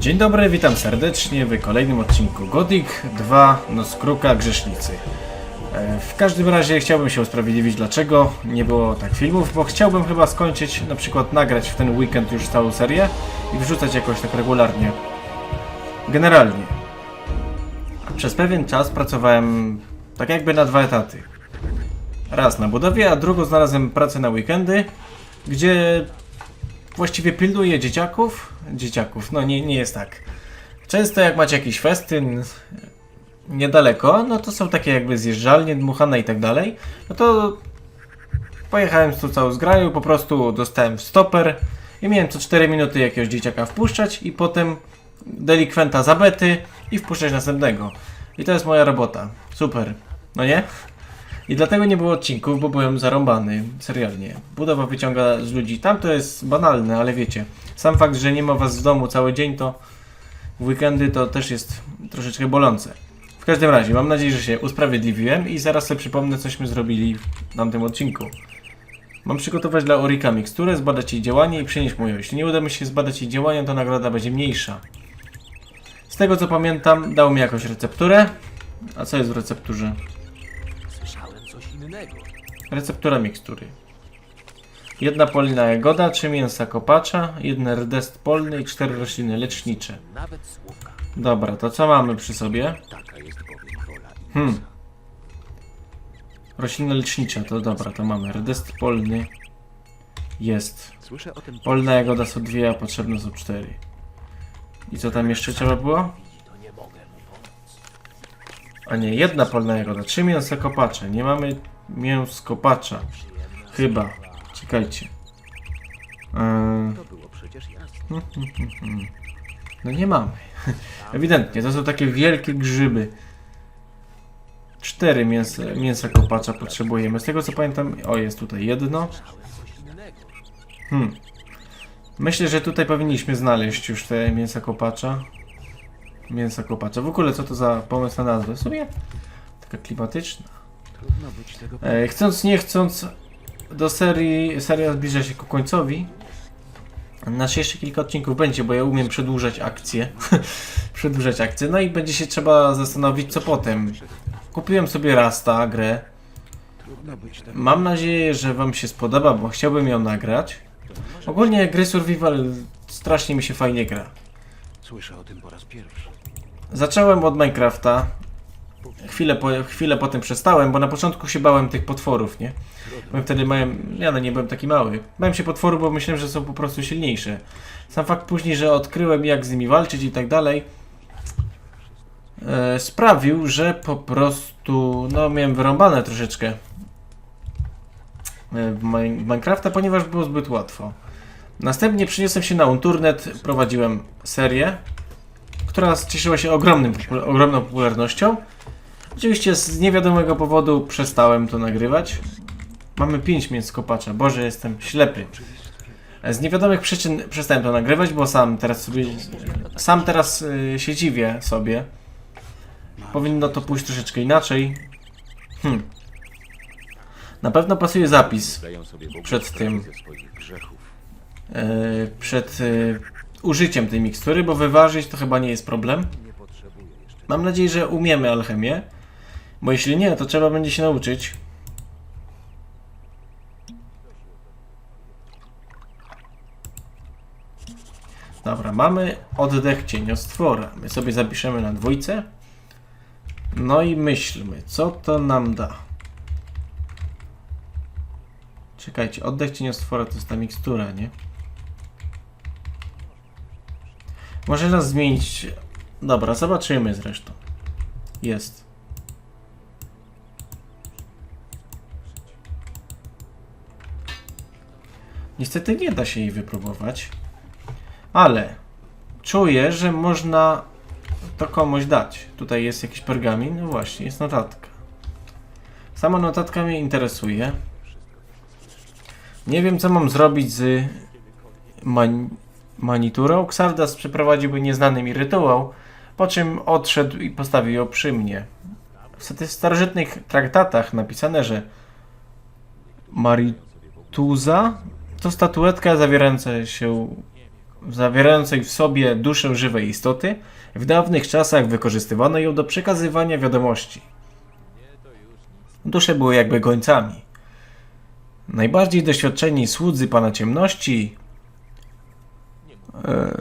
Dzień dobry, witam serdecznie w kolejnym odcinku Gothic 2 Noc Kruka Grzesznicy. E, W każdym razie chciałbym się usprawiedliwić dlaczego nie było tak filmów, bo chciałbym chyba skończyć, na przykład nagrać w ten weekend już całą serię i wrzucać jakoś tak regularnie. Generalnie. Przez pewien czas pracowałem tak jakby na dwa etaty. Raz na budowie, a drugo znalazłem pracę na weekendy, gdzie właściwie pilnuję dzieciaków. Dzieciaków, no nie, nie jest tak. Często jak macie jakiś festyn niedaleko, no to są takie jakby zjeżdżalnie, dmuchane i tak dalej, no to pojechałem tu całą zgraju, po prostu dostałem stoper i miałem co 4 minuty jakiegoś dzieciaka wpuszczać i potem delikwenta za bety i wpuszczać następnego. I to jest moja robota. Super. No nie? I dlatego nie było odcinków, bo byłem zarąbany, serialnie. Budowa wyciąga z ludzi. Tam to jest banalne, ale wiecie. Sam fakt, że nie ma was w domu cały dzień, to w weekendy to też jest troszeczkę bolące. W każdym razie, mam nadzieję, że się usprawiedliwiłem i zaraz sobie przypomnę, cośmy zrobili w tamtym odcinku. Mam przygotować dla Orika miksturę, zbadać jej działanie i przynieść mu ją. Jeśli nie uda mi się zbadać jej działania, to nagroda będzie mniejsza. Z tego co pamiętam, dał mi jakąś recepturę. A co jest w recepturze? Receptura mikstury. Jedna polna jagoda, trzy mięsa kopacza, jeden rdest polny i cztery rośliny lecznicze. Dobra, to co mamy przy sobie? Hmm. Rośliny lecznicze, to dobra, to mamy. Rdest polny jest. Polna jagoda są dwie, a potrzebne są cztery. I co tam jeszcze trzeba było? A nie, jedna polna jagoda, trzy mięsa kopacze. Nie mamy mięs kopacza. Chyba. Czekajcie. Eee, było przecież jasne. No nie mamy. Ewidentnie, to są takie wielkie grzyby. Cztery mięsa, mięsa kopacza potrzebujemy. Z tego co pamiętam, o jest tutaj jedno. Hmm. Myślę, że tutaj powinniśmy znaleźć już te mięsa kopacza. Mięsa kopacza. W ogóle co to za pomysł na nazwę? W sumie taka klimatyczna. E, chcąc nie chcąc do serii, seria zbliża się ku końcowi. Nasz jeszcze kilka odcinków będzie, bo ja umiem przedłużać akcje. przedłużać akcje. No i będzie się trzeba zastanowić co potem. Kupiłem sobie Rasta grę. Trudno być tego Mam nadzieję, że wam się spodoba, bo chciałbym ją nagrać. Ogólnie gry survival strasznie mi się fajnie gra. Słyszę o tym po raz pierwszy. Zacząłem od Minecrafta. Chwilę, po, chwilę potem przestałem, bo na początku się bałem tych potworów, nie? Byłem wtedy małem, ja no nie byłem taki mały. Bałem się potworów, bo myślałem, że są po prostu silniejsze. Sam fakt później, że odkryłem jak z nimi walczyć i tak dalej, e, sprawił, że po prostu, no miałem wyrąbane troszeczkę e, w Mi- w Minecrafta, ponieważ było zbyt łatwo. Następnie przeniosłem się na Unturnet, prowadziłem serię, która cieszyła się ogromnym, ogromną popularnością. Oczywiście z niewiadomego powodu przestałem to nagrywać. Mamy 5 mięs kopacza. Boże, jestem ślepy. Z niewiadomych przyczyn przestałem to nagrywać, bo sam teraz sobie. Sam teraz y, się dziwię sobie. Powinno to pójść troszeczkę inaczej. Hmm. Na pewno pasuje zapis Przed tym. e, przed e, użyciem tej mikstury, bo wyważyć to chyba nie jest problem. Mam nadzieję, że umiemy alchemię, bo jeśli nie, to trzeba będzie się nauczyć. Dobra, mamy oddech cieniostwora. My sobie zapiszemy na dwójce. No i myślmy, co to nam da. Czekajcie, oddech cieniostwora to jest ta mikstura, nie? Może nas zmienić Dobra, zobaczymy zresztą. Jest. Niestety nie da się jej wypróbować, ale czuję, że można to komuś dać. Tutaj jest jakiś pergamin, no właśnie, jest notatka. Sama notatka mnie interesuje. Nie wiem, co mam zrobić z man maniturą. Xardas przeprowadziłby nieznany mi rytuał, po czym odszedł i postawił ją przy mnie. W sta- starożytnych traktatach napisane, że Marituza to statuetka zawierająca się zawierającej w sobie duszę żywej istoty, w dawnych czasach wykorzystywano ją do przekazywania wiadomości. Dusze były jakby gońcami. Najbardziej doświadczeni słudzy Pana Ciemności e,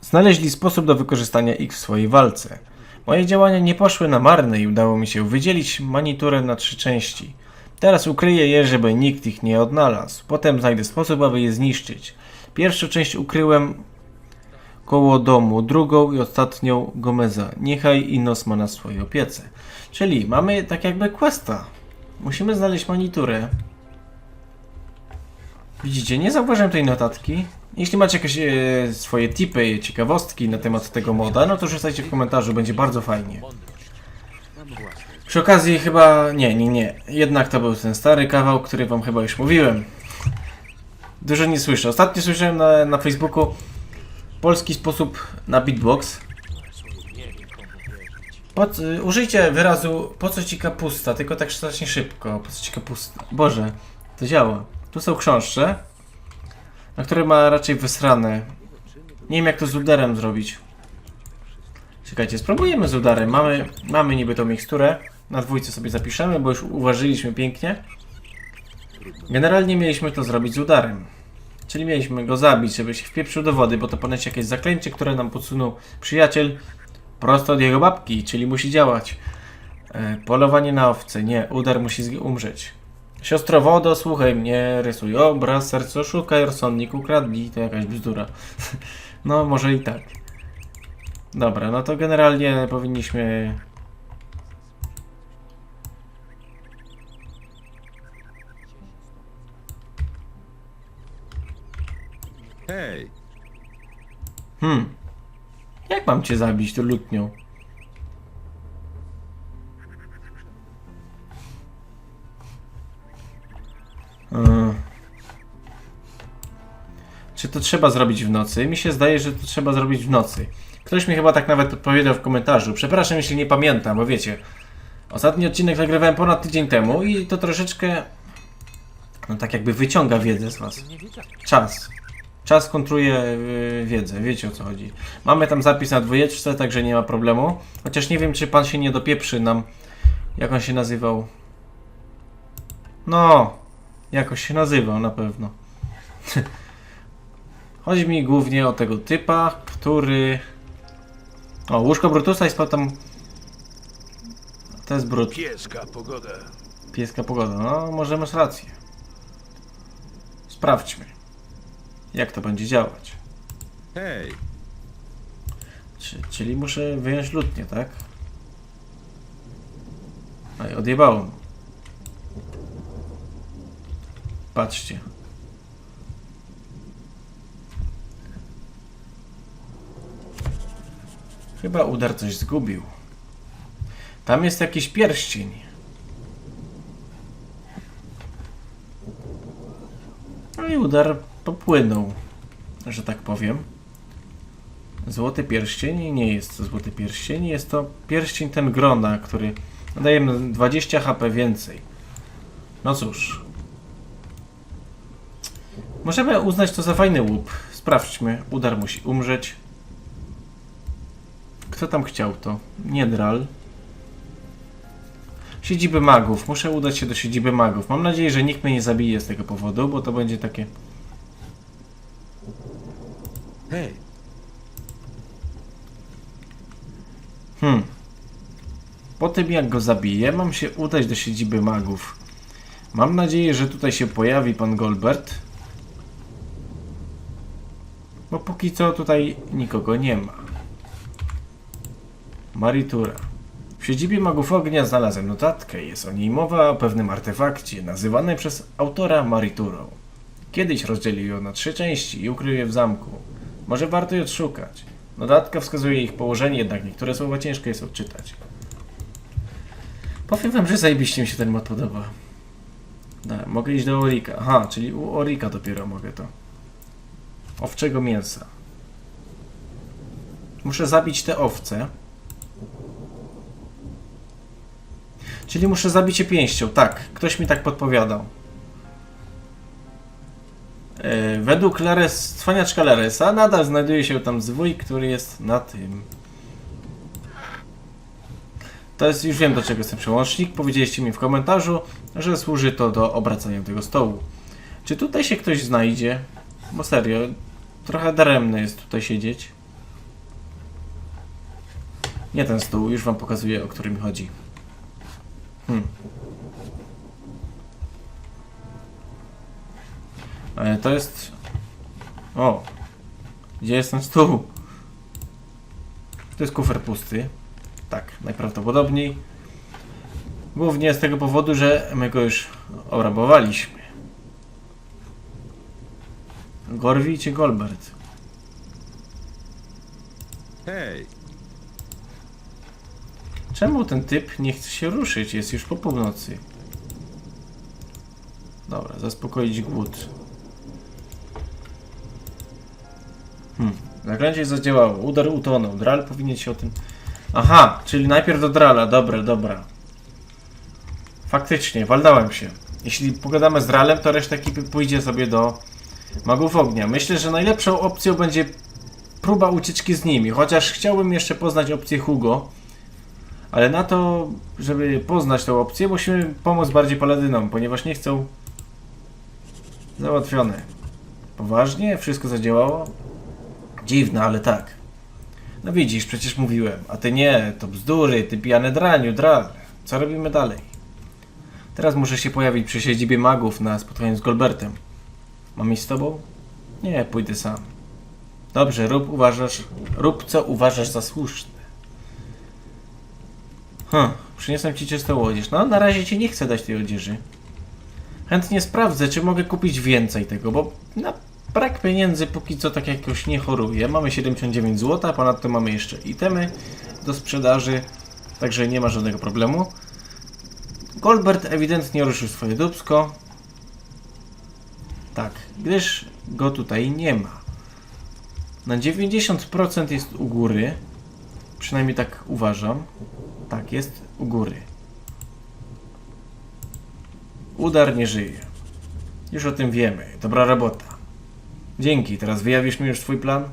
znaleźli sposób do wykorzystania ich w swojej walce. Moje działania nie poszły na marne i udało mi się wydzielić maniturę na trzy części. Teraz ukryję je, żeby nikt ich nie odnalazł. Potem znajdę sposób, aby je zniszczyć. Pierwszą część ukryłem koło domu, drugą i ostatnią Gomeza. Niechaj Inos ma na swojej opiece. Czyli mamy tak jakby questa. Musimy znaleźć maniturę. Widzicie, nie zauważyłem tej notatki. Jeśli macie jakieś e, swoje tipy, ciekawostki na temat tego moda, no to rzucajcie w komentarzu, będzie bardzo fajnie. Przy okazji chyba... Nie, nie, nie. Jednak to był ten stary kawał, który wam chyba już mówiłem. Dużo nie słyszę. Ostatnio słyszałem na, na Facebooku polski sposób na beatbox. Użyjcie wyrazu po co ci kapusta, tylko tak strasznie szybko. Po co ci kapusta? Boże, to działa. Tu są książce, na które ma raczej wysrane. Nie wiem jak to z udarem zrobić. Czekajcie, spróbujemy z udarem. Mamy, mamy niby tą miksturę. Na dwójce sobie zapiszemy, bo już uważyliśmy pięknie. Generalnie mieliśmy to zrobić z udarem. Czyli mieliśmy go zabić, żeby się wpieprzył do wody, bo to ponoć jakieś zaklęcie, które nam podsunął przyjaciel prosto od jego babki, czyli musi działać. E, polowanie na owce, nie, udar musi umrzeć. Siostro wodo, słuchaj mnie, rysuj obraz, serce szukaj, rozsądnik ukradli, to jakaś bzdura. no, może i tak. Dobra, no to generalnie powinniśmy... Hej, Hmm. Jak mam cię zabić, tu lutnią? Yy. Czy to trzeba zrobić w nocy? Mi się zdaje, że to trzeba zrobić w nocy. Ktoś mi chyba tak nawet podpowiedział w komentarzu. Przepraszam, jeśli nie pamiętam, bo wiecie, ostatni odcinek nagrywałem ponad tydzień temu i to troszeczkę, no tak jakby wyciąga wiedzę z was. Czas. Czas kontruje yy, wiedzę, wiecie o co chodzi. Mamy tam zapis na dwójeczce, także nie ma problemu. Chociaż nie wiem, czy pan się nie dopieprzy nam. Jak on się nazywał? No, jakoś się nazywał na pewno. Chodzi mi głównie o tego typa, który. O, łóżko Brutusa jest tam. To jest Brut. Pieska pogoda. Pieska pogoda. No, może masz rację. Sprawdźmy, jak to będzie działać. hej, Czy, czyli muszę wyjąć lutnię, tak? A i odjebało mu. Patrzcie. Chyba udar coś zgubił. Tam jest jakiś pierścień. No i udar popłynął, że tak powiem. Złoty pierścień nie jest to złoty pierścień, jest to pierścień ten grona, który daje nam 20 HP więcej. No cóż. Możemy uznać to za fajny łup. Sprawdźmy. Udar musi umrzeć. Kto tam chciał to? Niedral. Siedziby magów. Muszę udać się do siedziby magów. Mam nadzieję, że nikt mnie nie zabije z tego powodu, bo to będzie takie... hej, Hmm. Po tym jak go zabiję, mam się udać do siedziby magów. Mam nadzieję, że tutaj się pojawi pan Golbert. Bo póki co tutaj nikogo nie ma. Maritura. W siedzibie magów ognia znalazłem notatkę. Jest o niej mowa o pewnym artefakcie, nazywanej przez autora Mariturą. Kiedyś rozdzielił ją na trzy części i ukrył je w zamku. Może warto je odszukać. Notatka wskazuje ich położenie, jednak niektóre słowa ciężko jest odczytać. Powiem wam, że zajebiście mi się ten mod podoba. Da, mogę iść do Orika. Aha, czyli u Orika dopiero mogę to. Owczego mięsa. Muszę zabić te owce. Czyli muszę zabić je pięścią. Tak, ktoś mi tak podpowiadał. E, według Lares, cwaniaczka Laresa nadal znajduje się tam zwój, który jest na tym. To jest, już wiem do czego jest ten przełącznik. Powiedzieliście mi w komentarzu, że służy to do obracania tego stołu. Czy tutaj się ktoś znajdzie? Bo serio, trochę daremne jest tutaj siedzieć. Nie ten stół, już wam pokazuję o który mi chodzi. Hmm. Ale to jest... O! Gdzie jest ten stół? To jest kufer pusty. Tak, najprawdopodobniej. Głównie z tego powodu, że my go już obrabowaliśmy. Gorwi czy Golbert? Hej, Czemu ten typ nie chce się ruszyć? Jest już po północy. Dobra, zaspokoić głód. Hmm, zaklęcie zadziałało. Udar utonął. Dral powinien się o tym... Aha, czyli najpierw do Drala. Dobra, dobra. Faktycznie, waldałem się. Jeśli pogadamy z Dralem, to reszta ekipy pójdzie sobie do Magów Ognia. Myślę, że najlepszą opcją będzie próba ucieczki z nimi, chociaż chciałbym jeszcze poznać opcję Hugo. Ale na to, żeby poznać tę opcję, musimy pomóc bardziej paladynom, ponieważ nie chcą. Załatwione. Poważnie? Wszystko zadziałało? Dziwne, ale tak. No widzisz, przecież mówiłem. A ty nie, to bzdury, ty pijany draniu, dral. Co robimy dalej? Teraz muszę się pojawić przy siedzibie magów na spotkaniu z Golbertem. Mam iść z tobą? Nie, pójdę sam. Dobrze, rób uważasz, rób co uważasz za słuszne. Hm, przyniosłem ci czystą odzież. No, na razie ci nie chcę dać tej odzieży. Chętnie sprawdzę, czy mogę kupić więcej tego, bo na brak pieniędzy póki co tak jakoś nie choruję. Mamy 79 zł, ponadto mamy jeszcze itemy do sprzedaży, także nie ma żadnego problemu. Goldbert ewidentnie ruszył swoje dubsko. Tak, gdyż go tutaj nie ma. Na 90% jest u góry, przynajmniej tak uważam. Tak, jest u góry. Udar nie żyje. Już o tym wiemy. Dobra robota. Dzięki. Teraz wyjawisz mi już swój plan?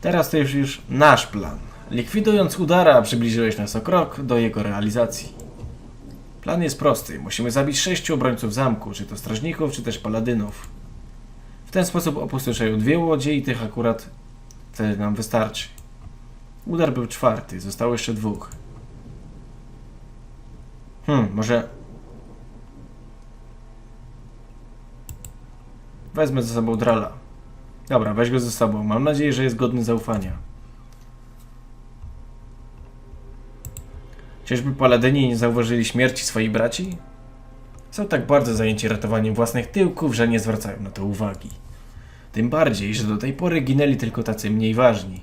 Teraz to już, już nasz plan. Likwidując Udara, przybliżyłeś nas o krok do jego realizacji. Plan jest prosty. Musimy zabić sześciu obrońców zamku, czy to strażników, czy też paladynów. W ten sposób opustoszają dwie łodzie i tych akurat wtedy nam wystarczy. Udar był czwarty, zostało jeszcze dwóch. Hmm, może... Wezmę ze sobą Drala. Dobra, weź go ze sobą. Mam nadzieję, że jest godny zaufania. Czyżby paladyni nie zauważyli śmierci swoich braci? Są tak bardzo zajęci ratowaniem własnych tyłków, że nie zwracają na to uwagi. Tym bardziej, że do tej pory ginęli tylko tacy mniej ważni.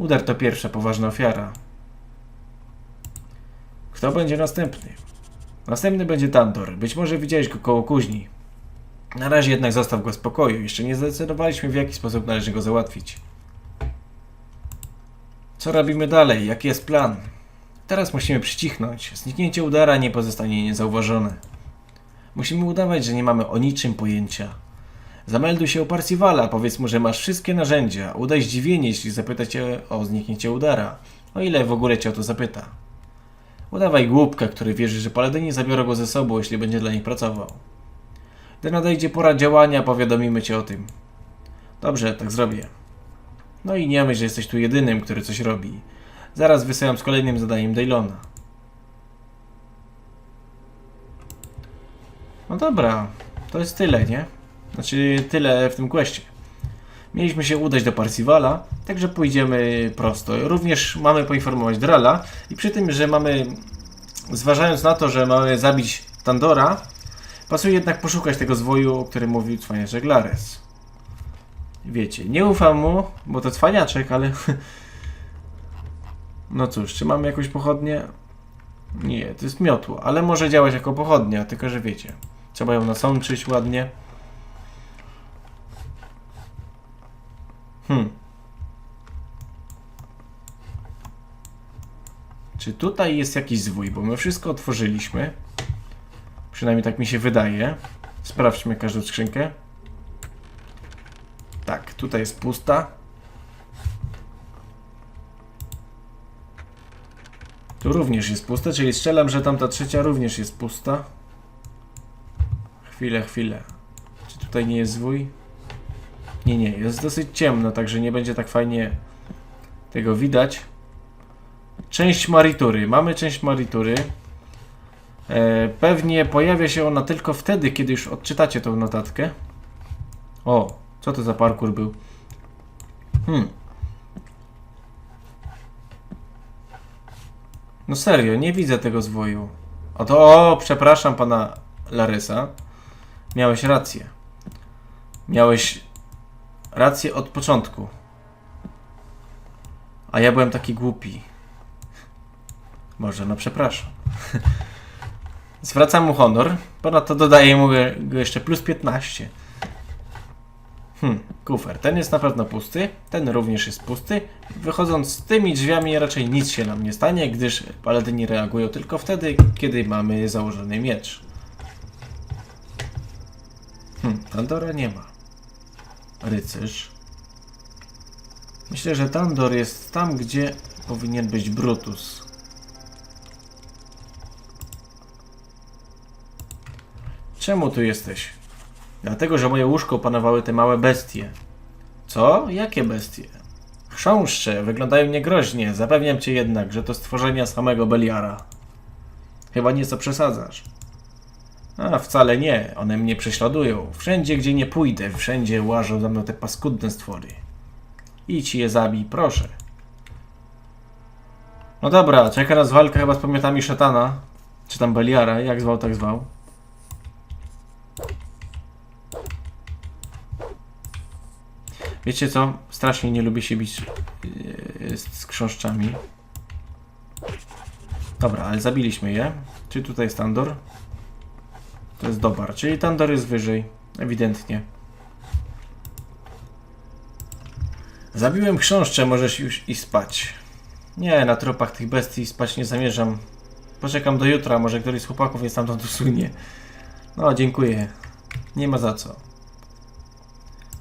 Udar to pierwsza poważna ofiara. Kto będzie następny? Następny będzie Tantor. Być może widziałeś go koło kuźni. Na razie jednak zostaw go w spokoju. Jeszcze nie zdecydowaliśmy w jaki sposób należy go załatwić. Co robimy dalej? Jaki jest plan? Teraz musimy przycichnąć. Zniknięcie udara nie pozostanie niezauważone. Musimy udawać, że nie mamy o niczym pojęcia. Zamelduj się u Parsivala, powiedz mu, że masz wszystkie narzędzia. Udaj zdziwienie, jeśli zapyta cię o zniknięcie udara. O ile w ogóle cię o to zapyta. Udawaj głupka, który wierzy, że paladyni zabiorą go ze sobą, jeśli będzie dla nich pracował. Gdy nadejdzie pora działania, powiadomimy cię o tym. Dobrze, tak zrobię. No i nie myśl, że jesteś tu jedynym, który coś robi. Zaraz wysyłam z kolejnym zadaniem Daylona. No dobra, to jest tyle, nie? Znaczy tyle w tym questie. Mieliśmy się udać do Parsivala, także pójdziemy prosto. Również mamy poinformować Drala i przy tym, że mamy, zważając na to, że mamy zabić Tandora, pasuje jednak poszukać tego zwoju, o którym mówił cwaniaczek Lares. Wiecie, nie ufam mu, bo to cwaniaczek, ale... No cóż, czy mamy jakąś pochodnię? Nie, to jest miotło, ale może działać jako pochodnia, tylko że wiecie. Trzeba ją nasączyć ładnie. Hmm. Czy tutaj jest jakiś zwój? Bo my wszystko otworzyliśmy. Przynajmniej tak mi się wydaje. Sprawdźmy każdą skrzynkę. Tutaj jest pusta. Tu również jest pusta, czyli strzelam, że tamta trzecia również jest pusta. Chwilę, chwilę. Czy tutaj nie jest zwój? Nie, nie, jest dosyć ciemno, także nie będzie tak fajnie tego widać. Część maritury. Mamy część maritury. E, pewnie pojawia się ona tylko wtedy, kiedy już odczytacie tą notatkę. O, co to za parkour był? Hmm. No serio, nie widzę tego zwoju. O to, o, przepraszam pana Larysa. Miałeś rację. Miałeś rację od początku. A ja byłem taki głupi. Może, no przepraszam. Zwracam mu honor. Ponadto dodaję mu jeszcze plus 15. Hmm, kufer. Ten jest na pewno pusty. Ten również jest pusty. Wychodząc z tymi drzwiami raczej nic się nam nie stanie, gdyż paladyni reagują tylko wtedy, kiedy mamy założony miecz. Hmm, Tandora nie ma. Rycerz. Myślę, że Tandor jest tam, gdzie powinien być Brutus. Czemu tu jesteś? Dlatego, że moje łóżko opanowały te małe bestie. Co? Jakie bestie? Chrząszcze, wyglądają niegroźnie. Zapewniam cię jednak, że to stworzenia samego Beliara. Chyba nieco przesadzasz. A, wcale nie. One mnie prześladują. Wszędzie, gdzie nie pójdę, wszędzie łażą za mną te paskudne stwory. Idź je zabij, proszę. No dobra, czeka nas walka chyba z pomiotami szatana. Czy tam Beliara, jak zwał, tak zwał. Wiecie co? Strasznie nie lubię się bić yy, z, z krząszczami. Dobra, ale zabiliśmy je. Czy tutaj jest? To jest Dobar, czyli Tandor jest wyżej. Ewidentnie. Zabiłem chrząszcze, możesz już i spać. Nie, na tropach tych bestii spać nie zamierzam. Poczekam do jutra, może któryś z chłopaków jest stamtąd usunie. No, dziękuję. Nie ma za co.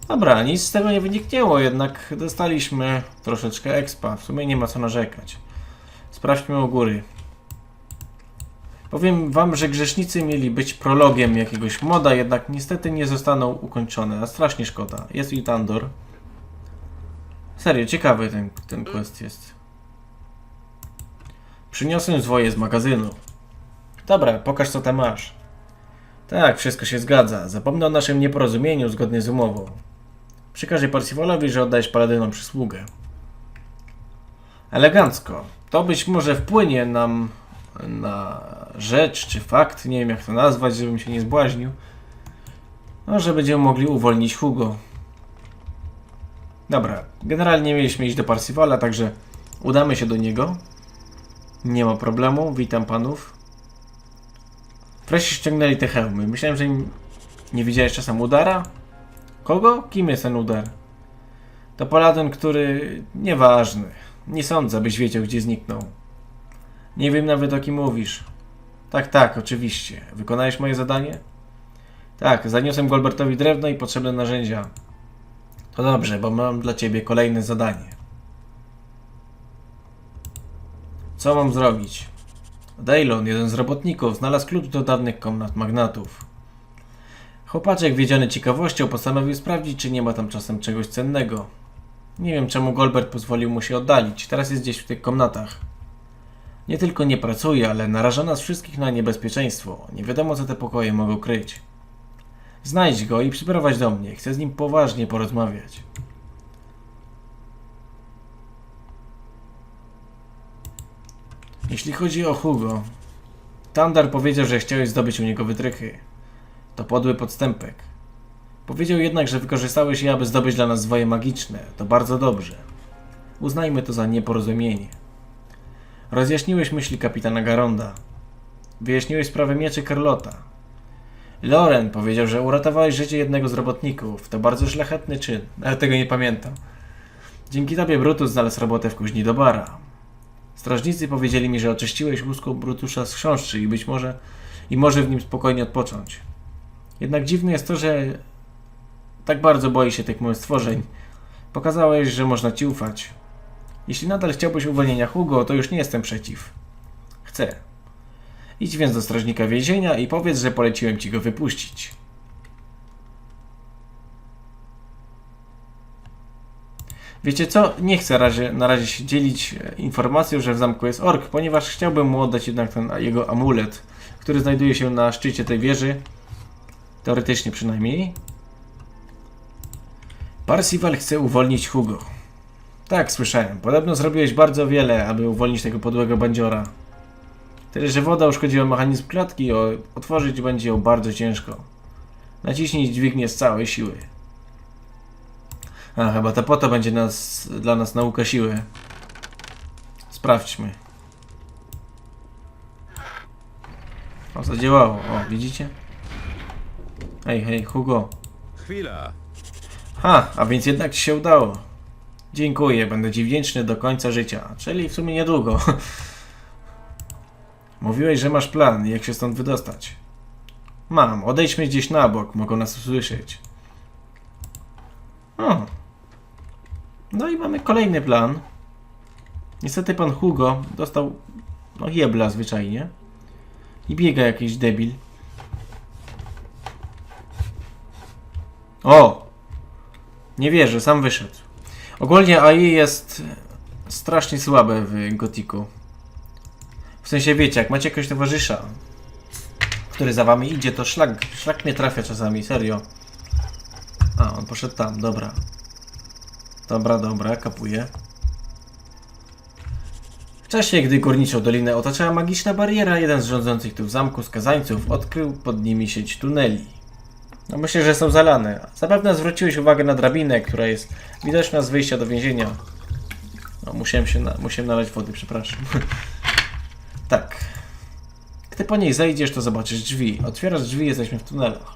Dobra, nic z tego nie wyniknęło, jednak dostaliśmy troszeczkę expa. W sumie nie ma co narzekać. Sprawdźmy u góry. Powiem wam, że grzesznicy mieli być prologiem jakiegoś moda, jednak niestety nie zostaną ukończone, a strasznie szkoda. Jest i Tandor. Serio, ciekawy ten, ten quest jest. Przyniosłem zwoje z magazynu. Dobra, pokaż co tam masz. Tak, wszystko się zgadza. Zapomnę o naszym nieporozumieniu zgodnie z umową. Przekażę Parsifalowi, że oddajesz paladynom przysługę. Elegancko. To być może wpłynie nam na rzecz czy fakt, nie wiem jak to nazwać, żebym się nie zbłaźnił. No, że będziemy mogli uwolnić Hugo. Dobra, generalnie mieliśmy iść do Parsifala, także udamy się do niego. Nie ma problemu, witam panów. Wreszcie ściągnęli te hełmy. Myślałem, że im... nie widziałeś czasem udara? Kogo? Kim jest ten udar? To paladyn, który... nieważny. Nie sądzę, byś wiedział, gdzie zniknął. Nie wiem nawet o kim mówisz. Tak, tak, oczywiście. Wykonałeś moje zadanie? Tak, zaniosłem Golbertowi drewno i potrzebne narzędzia. To dobrze, bo mam dla ciebie kolejne zadanie. Co mam zrobić? Daylon, jeden z robotników, znalazł klucz do dawnych komnat magnatów. Chłopaczek, wiedziony ciekawością, postanowił sprawdzić, czy nie ma tam czasem czegoś cennego. Nie wiem, czemu Golbert pozwolił mu się oddalić. Teraz jest gdzieś w tych komnatach. Nie tylko nie pracuje, ale naraża nas wszystkich na niebezpieczeństwo. Nie wiadomo, co te pokoje mogą kryć. Znajdź go i przyprowadź do mnie. Chcę z nim poważnie porozmawiać. Jeśli chodzi o Hugo, Tandar powiedział, że chciałeś zdobyć u niego wytrychy. To podły podstępek. Powiedział jednak, że wykorzystałeś je, aby zdobyć dla nas zwoje magiczne. To bardzo dobrze. Uznajmy to za nieporozumienie. Rozjaśniłeś myśli kapitana Garonda. Wyjaśniłeś sprawę mieczy Carlota. Loren powiedział, że uratowałeś życie jednego z robotników. To bardzo szlachetny czyn, ale tego nie pamiętam. Dzięki tobie Brutus znalazł robotę w kuźni do bara. Strażnicy powiedzieli mi, że oczyściłeś łusko Brutusza z chrząszczy i być może i może w nim spokojnie odpocząć. Jednak dziwne jest to, że tak bardzo boi się tych małych stworzeń. Pokazałeś, że można ci ufać. Jeśli nadal chciałbyś uwolnienia Hugo, to już nie jestem przeciw. Chcę. Idź więc do strażnika więzienia i powiedz, że poleciłem ci go wypuścić. Wiecie co? Nie chcę razie, na razie się dzielić e, informacją, że w zamku jest ork, ponieważ chciałbym mu oddać jednak ten jego amulet, który znajduje się na szczycie tej wieży. Teoretycznie przynajmniej. Parsival chce uwolnić Hugo. Tak, słyszałem. Podobno zrobiłeś bardzo wiele, aby uwolnić tego podłego bandziora. Tyle, że woda uszkodziła mechanizm klatki i otworzyć będzie ją bardzo ciężko. Naciśnij dźwignię z całej siły. A, chyba to po to będzie nas, dla nas nauka siły. Sprawdźmy. O, zadziałało. O, widzicie? Hej, hej, Hugo. Chwila. Ha, a więc jednak ci się udało. Dziękuję, będę ci wdzięczny do końca życia, czyli w sumie niedługo. Mówiłeś, że masz plan, jak się stąd wydostać. Mam, odejdźmy gdzieś na bok, mogą nas usłyszeć. O. No i mamy kolejny plan. Niestety pan Hugo dostał, no jebla zwyczajnie. I biega jakiś debil. O! Nie wierzę, sam wyszedł. Ogólnie AI jest strasznie słabe w Gotiku. W sensie wiecie, jak macie jakiegoś towarzysza, który za wami idzie, to szlak, szlak mnie trafia czasami, serio. A, on poszedł tam, dobra. Dobra, dobra, kapuję. W czasie, gdy górniczą dolinę otaczała magiczna bariera, jeden z rządzących tu w zamku skazańców odkrył pod nimi sieć tuneli. No myślę, że są zalane. Zapewne zwróciłeś uwagę na drabinę, która jest widoczna z wyjścia do więzienia. No, musiałem się na, musiałem nalać wody, przepraszam. tak. Gdy po niej zejdziesz, to zobaczysz drzwi. Otwierasz drzwi, jesteśmy w tunelach.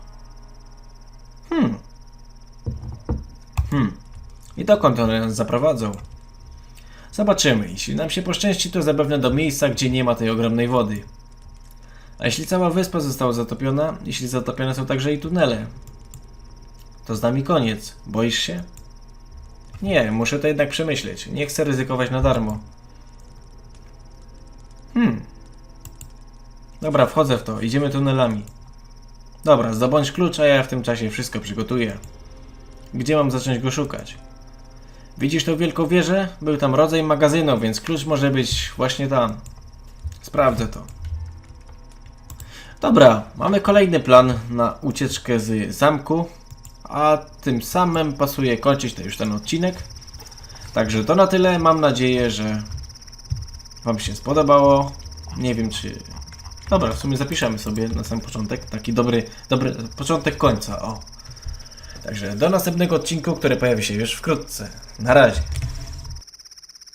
Hmm. Hmm. I dokąd one nas zaprowadzą? Zobaczymy. Jeśli nam się poszczęści, to zapewne do miejsca, gdzie nie ma tej ogromnej wody. A jeśli cała wyspa została zatopiona, jeśli zatopione są także i tunele, to z nami koniec. Boisz się? Nie, muszę to jednak przemyśleć. Nie chcę ryzykować na darmo. Hmm. Dobra, wchodzę w to. Idziemy tunelami. Dobra, zdobądź klucz, a ja w tym czasie wszystko przygotuję. Gdzie mam zacząć go szukać? Widzisz tą wielką wieżę? Był tam rodzaj magazynu, więc klucz może być właśnie tam. Sprawdzę to. Dobra, mamy kolejny plan na ucieczkę z zamku, a tym samym pasuje kończyć już ten odcinek. Także to na tyle. Mam nadzieję, że Wam się spodobało. Nie wiem czy. Dobra, w sumie zapiszemy sobie na sam początek. Taki dobry, dobry początek końca. O. Także do następnego odcinku, który pojawi się już wkrótce. Na razie.